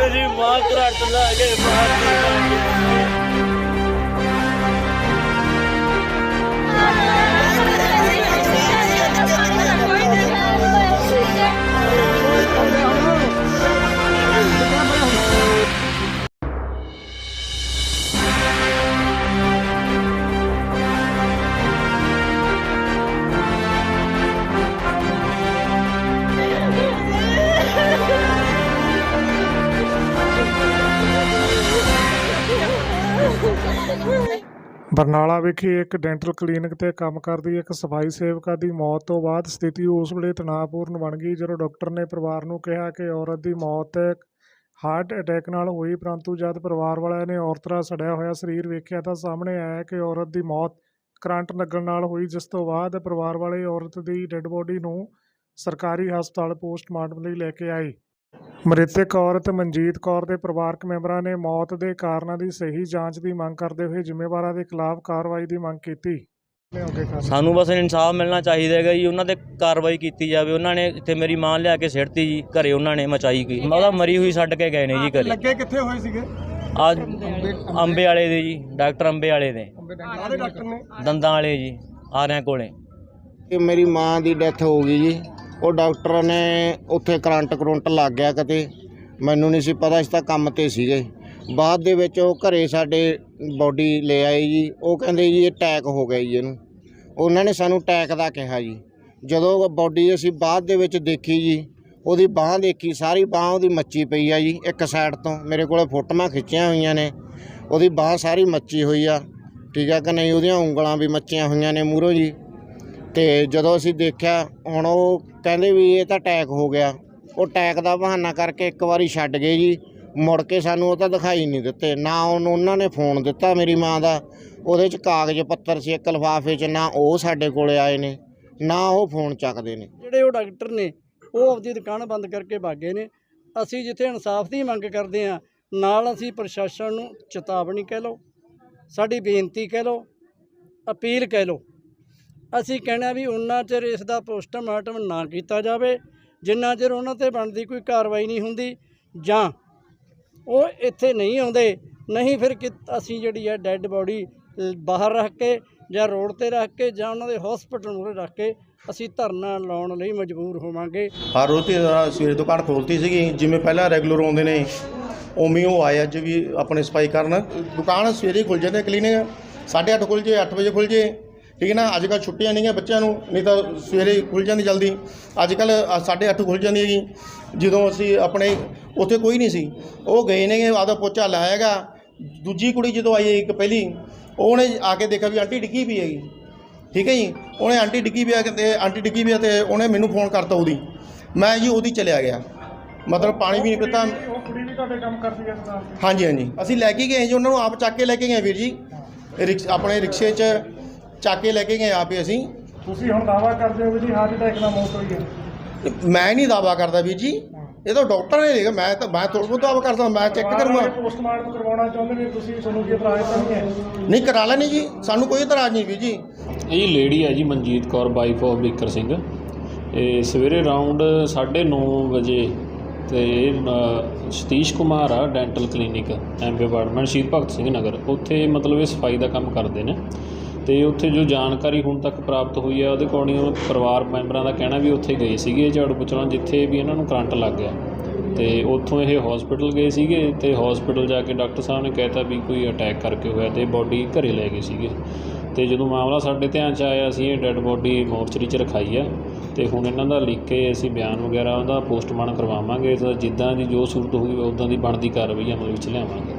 ਮੇਰੀ ਮਾਂ ਕਰੰਟ ਲਾ ਕੇ ਮਾਰ ਬਰਨਾਲਾ ਵਿਖੇ ਇੱਕ ਡੈਂਟਲ ਕਲੀਨਿਕ ਤੇ ਕੰਮ ਕਰਦੀ ਇੱਕ ਸਫ਼ਾਈ ਸੇਵਕਾ ਦੀ ਮੌਤ ਤੋਂ ਬਾਅਦ ਸਥਿਤੀ ਉਸ ਵੇਲੇ ਤਣਾਅਪੂਰਨ ਬਣ ਗਈ, ਜਦੋਂ ਡਾਕਟਰ ਨੇ ਪਰਿਵਾਰ ਨੂੰ ਕਿਹਾ ਕਿ ਔਰਤ ਦੀ ਮੌਤ ਹਾਰਟ ਅਟੈਕ ਨਾਲ ਹੋਈ, ਪਰੰਤੂ ਜਦ ਪਰਿਵਾਰ ਵਾਲਿਆਂ ਨੇ ਔਰਤ ਦਾ ਸੜਿਆ ਹੋਇਆ ਸਰੀਰ ਵੇਖਿਆ ਤਾਂ ਸਾਹਮਣੇ ਆਇਆ ਕਿ ਔਰਤ ਦੀ ਮੌਤ ਕਰੰਟ ਲੱਗਣ ਨਾਲ ਹੋਈ, ਜਿਸ ਤੋਂ ਬਾਅਦ ਪਰਿਵਾਰ ਵਾਲੇ ਔਰਤ ਦੀ ਡੈੱਡ ਬੋਡੀ ਨੂੰ ਸਰਕਾਰੀ ਹਸਪਤਾਲ ਪੋਸਟਮਾਰਟਮ ਲਈ ਲੈ ਕੇ ਆਏ। ਮ੍ਰਿਤਕ ਔਰਤ ਮਨਜੀਤ ਕੌਰ ਦੇ ਪਰਿਵਾਰਕ ਮੈਂਬਰਾਂ ਨੇ ਮੌਤ ਦੇ ਕਾਰਨਾਂ ਦੀ ਸਹੀ ਜਾਂਚ ਦੀ ਮੰਗ ਕਰਦੇ ਹੋਏ ਜ਼ਿੰਮੇਵਾਰਾਂ ਦੇ ਖਿਲਾਫ ਕਾਰਵਾਈ ਦੀ ਮੰਗ ਕੀਤੀ। ਸਾਨੂੰ ਬਸ ਇਨਸਾਫ ਮਿਲਣਾ ਚਾਹੀਦਾ ਹੈਗਾ ਜੀ। ਉਹਨਾਂ ਤੇ ਕਾਰਵਾਈ ਕੀਤੀ ਜਾਵੇ। ਉਹਨਾਂ ਨੇ ਇੱਥੇ ਮੇਰੀ ਮਾਂ ਲਿਆ ਕੇ ਸਿੱਟਤੀ ਜੀ। ਘਰੇ ਉਹਨਾਂ ਨੇ ਮਚਾਈ ਗਈ। ਉਹਦਾ ਮਰੀ ਹੋਈ ਛੱਡ ਕੇ ਗਏ ਨੇ ਜੀ ਘਰੇ। ਲੱਗੇ ਕਿੱਥੇ ਹੋਏ ਸੀਗੇ? ਆ ਅੰਬੇ ਵਾਲੇ ਦੇ ਜੀ। ਡਾਕਟਰ ਅੰਬੇ ਵਾਲੇ ਦੇ। ਸਾਰੇ ਡਾਕਟਰ ਨੇ? ਦੰਦਾਂ ਵਾਲੇ ਜੀ। ਆਰਿਆਂ ਕੋਲੇ। ਕਿ ਮੇਰੀ ਮਾਂ ਦੀ ਡੈਥ ਹੋ ਗਈ ਜੀ। ਉਹ ਡਾਕਟਰ ਨੇ ਉੱਥੇ ਕਰੰਟ ਕਰੰਟ ਲੱਗ ਗਿਆ ਕਿਤੇ। ਮੈਨੂੰ ਨਹੀਂ ਸੀ ਪਤਾ ਇਸ ਤਾਂ ਕੰਮ ਤੇ ਸੀਗੇ। ਬਾਅਦ ਦੇ ਵਿੱਚ ਉਹ ਘਰੇ ਸਾਡੇ ਬੋਡੀ ਲੈ ਆਏ ਜੀ। ਉਹ ਕਹਿੰਦੇ ਜੀ ਇਹ ਅਟੈਕ ਹੋ ਗਿਆ ਜੀ ਇਹਨੂੰ। ਉਹਨਾਂ ਨੇ ਸਾਨੂੰ ਅਟੈਕ ਦਾ ਕਿਹਾ ਜੀ। ਜਦੋਂ ਬੋਡੀ ਅਸੀਂ ਬਾਅਦ ਦੇ ਵਿੱਚ ਦੇਖੀ ਜੀ, ਉਹਦੀ ਬਾਹ ਦੇਖੀ, ਸਾਰੀ ਬਾਹ ਉਹਦੀ ਮੱਚੀ ਪਈ ਆ ਜੀ, ਇੱਕ ਸਾਈਡ ਤੋਂ। ਮੇਰੇ ਕੋਲੇ ਫੋਟੋਆਂ ਖਿੱਚੀਆਂ ਹੋਈਆਂ ਨੇ। ਉਹਦੀ ਬਾਹ ਸਾਰੀ ਮੱਚੀ ਹੋਈ ਆ। ਠੀਕ ਆ ਕਿ ਨਹੀਂ? ਉਹਦੀਆਂ ਉਂਗਲਾਂ ਵੀ ਮੱਚੀਆਂ ਹੋਈਆਂ ਨੇ ਮੂਹਰੋਂ ਜੀ। ਤੇ ਜਦੋਂ ਅਸੀਂ ਦੇਖਿਆ, ਹੁਣ ਉਹ ਕਹਿੰਦੇ ਵੀ ਇਹ ਤਾਂ ਅਟੈਕ ਹੋ ਗਿਆ। ਉਹ ਅਟੈਕ ਦਾ ਬਹਾਨਾ ਕਰਕੇ ਇੱਕ ਵਾਰੀ ਛੱਡ ਗਏ ਜੀ। ਮੁੜ ਕੇ ਸਾਨੂੰ ਉਹ ਤਾਂ ਦਿਖਾਈ ਨਹੀਂ ਦਿੱਤੇ। ਨਾ ਉਹਨੂੰ ਉਹਨਾਂ ਨੇ ਫੋਨ ਦਿੱਤਾ ਮੇਰੀ ਮਾਂ ਦਾ। ਉਹਦੇ 'ਚ ਕਾਗਜ਼ ਪੱਤਰ ਸੀ, ਇੱਕ ਲਿਫਾਫੇ 'ਚ, ਨਾ ਉਹ ਸਾਡੇ ਕੋਲੇ ਆਏ ਨੇ, ਨਾ ਉਹ ਫੋਨ ਚੱਕਦੇ ਨੇ। ਜਿਹੜੇ ਉਹ ਡਾਕਟਰ ਨੇ, ਉਹ ਆਪਦੀ ਦੁਕਾਨ ਬੰਦ ਕਰਕੇ ਭਾਗੇ ਨੇ। ਅਸੀਂ ਜਿੱਥੇ ਇਨਸਾਫ ਦੀ ਮੰਗ ਕਰਦੇ ਆ ਨਾਲ ਅਸੀਂ ਪ੍ਰਸ਼ਾਸਨ ਨੂੰ ਚੇਤਾਵਨੀ ਕਹਿ ਲਓ, ਸਾਡੀ ਬੇਨਤੀ ਕਹਿ ਲਓ, ਅਪੀਲ ਕਹਿ ਲਓ ਅਸੀਂ ਕਹਿਣਾ ਵੀ ਉਹਨਾਂ ਚਿਰ ਇਸ ਦਾ ਪੋਸਟਮਾਰਟਮ ਨਾ ਕੀਤਾ ਜਾਵੇ, ਜਿੰਨਾ ਚਿਰ ਉਹਨਾਂ ਤੇ ਬਣਦੀ ਕੋਈ ਕਾਰਵਾਈ ਨਹੀਂ ਹੁੰਦੀ, ਜਾਂ ਉਹ ਇੱਥੇ ਨਹੀਂ ਆਉਂਦੇ, ਨਹੀਂ ਫਿਰ ਕਿ ਅਸੀਂ ਜਿਹੜੀ ਹੈ ਡੈੱਡ ਬੋਡੀ ਬਾਹਰ ਰੱਖ ਕੇ ਜਾਂ ਰੋਡ ਤੇ ਰੱਖ ਕੇ ਜਾਂ ਉਹਨਾਂ ਦੇ ਹਸਪੀਟਲ ਮੂਹਰੇ ਰੱਖ ਕੇ ਅਸੀਂ ਧਰਨਾ ਲਾਉਣ ਲਈ ਮਜਬੂਰ ਹੋਵਾਂਗੇ। ਹਰ ਰੋਜ਼ ਦੀ ਸਵੇਰੇ ਦੁਕਾਨ ਖੋਲਤੀ ਸੀਗੀ, ਜਿਵੇਂ ਪਹਿਲਾਂ ਰੈਗੂਲਰ ਆਉਂਦੇ ਨੇ, ਉਵੇਂ ਉਹ ਆਏ ਅੱਜ ਵੀ ਆਪਣੇ ਸਫ਼ਾਈ ਕਰਨ। ਦੁਕਾਨ ਸਵੇਰੇ ਖੁੱਲ ਜਾਂਦੇ ਕਲੀਨਿਕ 8:30 ਖੁੱਲ ਜੇ 8 ਵਜੇ ਖੁੱਲ ਜੇ। ਠੀਕ ਹੈ ਨਾ? ਅੱਜ ਕੱਲ੍ਹ ਛੁੱਟੀਆਂ ਨਹੀਂ ਹੈ ਬੱਚਿਆਂ ਨੂੰ ਨਹੀਂ ਤਾਂ ਸਵੇਰੇ ਖੁੱਲ ਜਾਂਦੀ ਜਲਦੀ। ਅੱਜ ਕੱਲ੍ਹ 8:30 ਖੁੱਲ ਜਾਂਦੀ ਹੈਗੀ। ਜਦੋਂ ਅਸੀਂ ਆਪਣੇ ਉੱਥੇ ਕੋਈ ਨਹੀਂ ਸੀ। ਉਹ ਗਏ ਨੇ ਆਪਦਾ ਪੋਚਾ ਲਾਇਆਗਾ ਦੂਜੀ ਕੁੜੀ ਜਦੋਂ ਆਈ ਇੱਕ ਪਹਿਲੀ ਉਹਨੇ ਆ ਕੇ ਦੇਖਿਆ ਵੀ ਆਂਟੀ ਡਿੱਗੀ ਵੀ ਹੈਗੀ। ਠੀਕ ਹੈ ਜੀ? ਉਹਨੇ ਆਂਟੀ ਡਿੱਗੀ ਵੀ ਆ ਕੇ ਤੇ ਆਂਟੀ ਡਿੱਗੀ ਵੀ ਆ ਤੇ ਉਹਨੇ ਮੈਨੂੰ ਫੋਨ ਕਰਤਾ ਉਹਦੀ। ਮੈਂ ਜੀ ਉਹਦੀ ਚਲਿਆ ਗਿਆ। ਮਤਲਬ ਪਾਣੀ ਵੀ ਨਹੀਂ ਪੀਤਾ। ਉਹ ਕੁੜੀ ਵੀ ਤੁਹਾਡੇ ਕੰਮ ਕਰਦੀ ਹੈ ਸਰਕਾਰ ਦੀ ਹਾਂਜੀ ਹਾਂਜੀ। ਅਸੀਂ ਲੈ ਕੇ ਗਏ ਜੀ ਉਹਨਾਂ ਨੂੰ ਆਪ ਚੱਕ ਕੇ ਲੈ ਕੇ ਗਏ ਵੀਰ ਜੀ। ਰਿਕਸ਼ ਆਪਣੇ ਰਿਕਸ਼ੇ 'ਚ ਚੱਕ ਕੇ ਲੈ ਕੇ ਗਏ ਆਪੇ ਅਸੀਂ। ਤੁਸੀਂ ਹੁਣ ਦਾਵਾ ਕਰਦੇ ਹੋ ਵੀ ਜੀ ਹਾਰਟ ਅਟੈਕ ਨਾਲ ਮੌਤ ਹੋਈ ਹੈ। ਮੈਂ ਨਹੀਂ ਦਾਵਾ ਕਰਦਾ ਵੀਰ ਜੀ। ਇਹ ਤਾਂ ਡਾਕਟਰ ਨੇ ਦੇਖਿਆ ਮੈਂ ਤਾਂ ਮੈਂ ਤੁਹਾਡੇ ਕੋਲ ਦਾਵਾ ਕਰਦਾ ਮੈਂ ਚੈੱਕ ਕਰੂੰਗਾ। ਪੋਸਟਮਾਰਟਮ ਕਰਵਾਉਣਾ ਚਾਹੁੰਦੇ ਨੇ ਤੁਸੀਂ ਤੁਹਾਨੂੰ ਕੀ ਇਤਰਾਜ਼ ਤਾਂ ਨਹੀਂ ਹੈ? ਨਹੀਂ ਕਰਾ ਲੈਣੀ ਜੀ। ਸਾਨੂੰ ਕੋਈ ਇਤਰਾਜ਼ ਨਹੀਂ ਵੀਰ ਜੀ। ਇਹ ਲੇਡੀ ਹੈ ਜੀ ਮਨਜੀਤ ਕੌਰ ਵਾਈਫ ਆਫ ਬਿਕਰ ਸਿੰਘ। ਇਹ ਸਵੇਰੇ ਰਾਉਂਡ 9:30 ਵਜੇ ਤੇ ਸਤੀਸ਼ ਕੁਮਾਰ ਆ ਡੈਂਟਲ ਕਲੀਨਿਕ ਐਮਬੀ ਅਪਾਰਟਮੈਂਟ ਸ਼ਹੀਦ ਭਗਤ ਸਿੰਘ ਨਗਰ। ਉੱਥੇ ਮਤਲਬ ਇਹ ਸਫ਼ਾਈ ਦਾ ਕੰਮ ਕਰਦੇ ਨੇ। ਅਤੇ ਉੱਥੇ ਜੋ ਜਾਣਕਾਰੀ ਹੁਣ ਤੱਕ ਪ੍ਰਾਪਤ ਹੋਈ ਆ, ਉਹਦੇ ਅਕੋਰਡਿੰਗ ਪਰਿਵਾਰ ਮੈਂਬਰਾਂ ਦਾ ਕਹਿਣਾ ਵੀ ਉੱਥੇ ਗਏ ਸੀਗੇ ਝਾੜੂ ਪੁੱਛਣਾ ਜਿੱਥੇ ਵੀ ਇਹਨਾਂ ਨੂੰ ਕਰੰਟ ਲੱਗ ਗਿਆ। ਅਤੇ ਉੱਥੋਂ ਇਹ ਹਸਪੀਟਲ ਗਏ ਸੀਗੇ ਅਤੇ ਹਸਪੀਟਲ ਜਾ ਕੇ ਡਾਕਟਰ ਸਾਹਿਬ ਨੇ ਕਹਿਤਾ ਵੀ ਕੋਈ ਅਟੈਕ ਕਰਕੇ ਹੋਇਆ ਅਤੇ ਬੋਡੀ ਘਰ ਲੈ ਗਏ ਸੀਗੇ। ਅਤੇ ਜਦੋਂ ਮਾਮਲਾ ਸਾਡੇ ਧਿਆਨ 'ਚ ਆਇਆ, ਅਸੀਂ ਇਹ ਡੈੱਡ ਬੋਡੀ ਮੋਰਚਰੀ 'ਚ ਰਖਾਈ ਆ ਅਤੇ ਹੁਣ ਇਹਨਾਂ ਦਾ ਲਿਖ ਕੇ ਅਸੀਂ ਬਿਆਨ ਵਗੈਰਾ ਉਹਦਾ ਪੋਸਟਮਾਰਟਮ ਕਰਵਾਵਾਂਗੇ ਤਾਂ ਜਿੱਦਾਂ ਦੀ ਜੋ ਸੂਰਤ ਹੋਈ ਉੱਦਾਂ ਦੀ ਬਣਦੀ ਕਾਰਵਾਈ ਅਮਲ ਵਿੱਚ ਲਿਆਵਾਂਗੇ।